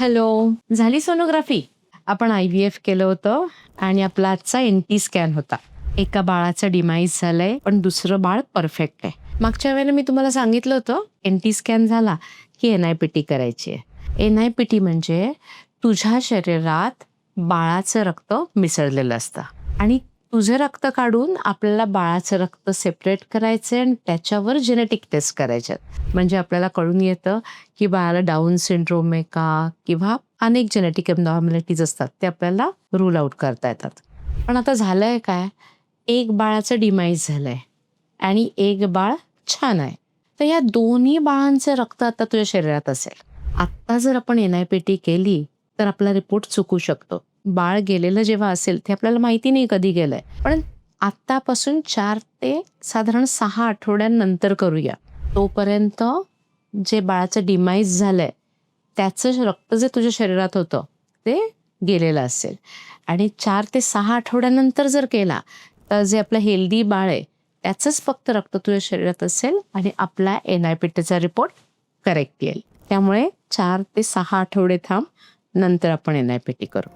Hello झाली sonography? आपण I V F केलं होतं आणि आपला आजचा एन टी स्कॅन होता. एका बाळाचं डिमाईज झालंय पण दुसरं बाळ परफेक्ट आहे. मागच्या वेळेला मी तुम्हाला सांगितलं होतं एन टी स्कॅन झाला की एन आय पी टी करायची आहे. एन आय पी टी म्हणजे तुझ्या शरीरात बाळाचं रक्त मिसळलेलं असतं. आणि तुझे रक्त काढून आपल्याला बाळाचं रक्त सेपरेट करायचं आहे आणि त्याच्यावर जेनेटिक टेस्ट करायचे म्हणजे आपल्याला कळून येतं की बाळाला डाऊन सिंड्रोम आहे का किंवा अनेक जेनेटिक नॉर्मॅलिटीज असतात ते आपल्याला रूल आउट करता येतात. पण आता झालंय काय? एक बाळाचं डिमाईज झालंय आणि एक बाळ छान आहे. तर या दोन्ही बाळांचं रक्त आता तुझ्या शरीरात असेल. आत्ता जर आपण एन आय पी टी केली तर आपला रिपोर्ट चुकू शकतो. बाळ गेलेलं जेव्हा असेल ते आपल्याला माहिती नाही कधी गेलंय. पण आत्तापासून चार ते साधारण सहा आठवड्यांनंतर करूया. तोपर्यंत जे बाळाचं डिमाईज झालंय त्याचं रक्त जे तुझ्या शरीरात होतं ते गेलेलं असेल. आणि चार ते सहा आठवड्यानंतर जर केला तर जे आपलं हेल्दी बाळ आहे त्याचंच फक्त रक्त तुझ्या शरीरात असेल आणि आपला एन आय पी टीचा रिपोर्ट करेक्ट येईल. त्यामुळे चार ते सहा आठवडे थांब नंतर आपण एन आय पी टी करू.